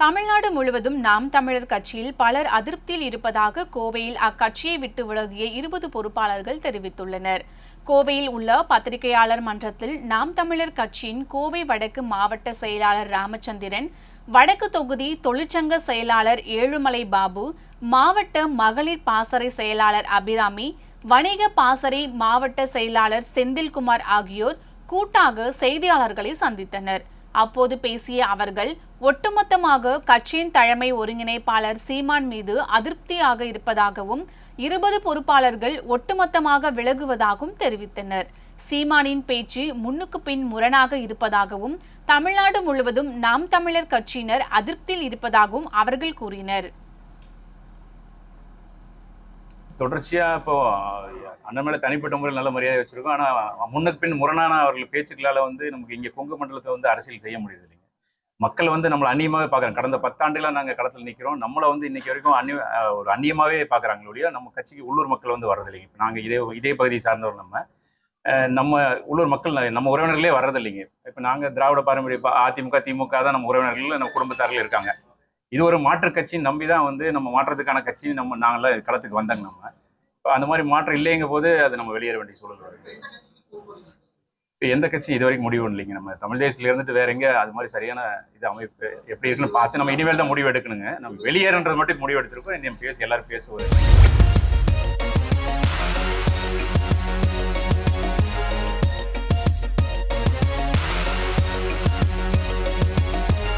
தமிழ்நாடு முழுவதும் நாம் தமிழர் கட்சியில் பலர் அதிருப்தியில் இருப்பதாக கோவையில் அக்கட்சியை விட்டு விலகிய இருபது பொறுப்பாளர்கள் தெரிவித்துள்ளனர். கோவையில் உள்ள பத்திரிகையாளர் மன்றத்தில் நாம் தமிழர் கட்சியின் கோவை வடக்கு மாவட்ட செயலாளர் ராமச்சந்திரன் வடக்கு தொகுதி தொழிற்சங்க செயலாளர் ஏழுமலை பாபு மாவட்ட மகளிர் பாசறை செயலாளர் அபிராமி வணிக பாசறை மாவட்ட செயலாளர் செந்தில்குமார் ஆகியோர் கூட்டாக செய்தியாளர்களை சந்தித்தனர். அப்போது பேசிய அவர்கள் ஒட்டுமொத்தமாக கட்சியின் தலைமை ஒருங்கிணைப்பாளர் சீமான் மீது அதிருப்தியாக இருப்பதாகவும் இருபது பொறுப்பாளர்கள் ஒட்டுமொத்தமாக விலகுவதாகவும் தெரிவித்தனர். சீமானின் பேச்சு முன்னுக்கு பின் முரணாக இருப்பதாகவும் தமிழ்நாடு முழுவதும் நாம் தமிழர் கட்சியினர் அதிருப்தியில் இருப்பதாகவும் அவர்கள் கூறினர். தொடர்ச்சியா இப்போ அண்ணன் மேலே தனிப்பட்ட முறையில் நல்ல மரியாதை வச்சுருக்கோம். ஆனால் முன்னுக்கு பின் முரணான அவர்கள் பேச்சுக்களால் வந்து நமக்கு இங்கே கொங்கு மண்டலத்தை வந்து அரசியல் செய்ய முடியுது இல்லைங்க. மக்கள் வந்து நம்மளை அந்நியமாகவே பார்க்குறாங்க. கடந்த பத்தாண்டுகளாக நாங்கள் களத்தில் நிற்கிறோம் நம்மளை வந்து இன்னைக்கு வரைக்கும் அந்நிய ஒரு அந்நியமாகவே பார்க்குறாங்களே ஒழிய நம்ம கட்சிக்கு உள்ளூர் மக்கள் வந்து வர்றதில்லைங்க இப்போ நாங்கள் இதே இதே பகுதியை சார்ந்தவர் நம்ம. நம்ம உள்ளூர் மக்கள் நிறைய- நம்ம உறவினர்களே வர்றதில்லைங்க இப்போ நாங்கள் திராவிட பாரம்பரிய அதிமுக திமுக தான் நம்ம உறவினர்கள் நம்ம குடும்பத்தார்கள் இருக்காங்க. இது ஒரு மாற்று கட்சி நம்பி தான் வந்து நம்ம மாற்றத்துக்கான கட்சி நம்ம நாங்களாம் களத்துக்கு வந்தாங்க நம்ம. இப்போ அந்த மாதிரி மாற்றம் இல்லைங்க போது அது நம்ம வெளியேற வேண்டிய சூழல் வருது. இப்போ எந்த கட்சி இது வரைக்கும் முடிவு இல்லைங்க நம்ம தமிழ் தேசத்துல இருந்துட்டு வேற எங்க அது மாதிரி சரியான இது அமைப்பு எப்படி இருக்குன்னு பார்த்து நம்ம இனிமேல் தான் முடிவு எடுக்கணுங்க. நம்ம வெளியேறன்றது மட்டும் முடிவு எடுத்திருக்கோம். இன்னும் பேசி எல்லாரும் பேசுவோம்.